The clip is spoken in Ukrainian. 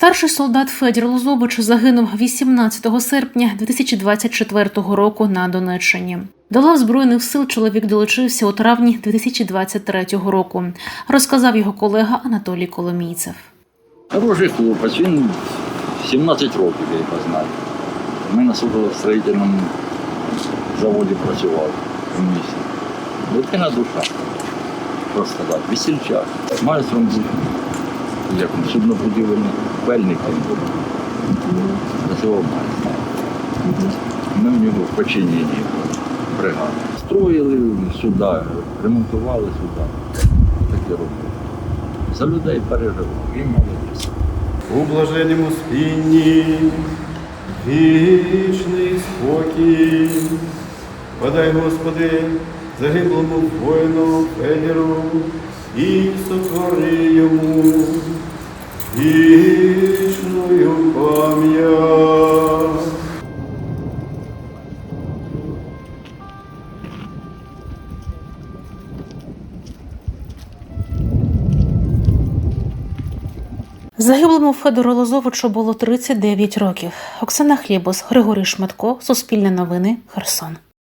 Старший солдат Федір Лозович загинув 18 серпня 2024 року на Донеччині. До лав збройних сил чоловік долучився у травні 2023 року. Розказав його колега Анатолій Коломійцев. Хороший хлопець, він 17 років я його знаю. Ми на судостроїтельному заводі працювали в місті. Дитина душа, просто так, весільчак. Майстром як він, суднобудівельник, пельник він був. Працював майстром. Ми в нього в подчиненні були, бригади. Строїли суда, ремонтували суда. Таке робили. За людей переживав. Він молодець. У блаженному спінні вічний спокій. Подай, Господи, загиблому воїну Федіру і сотвори йому вічною пам'ять. Загиблому Федору Лозовичу було 39 років. Оксана Хлібос, Григорій Шматко, Суспільне новини, Херсон.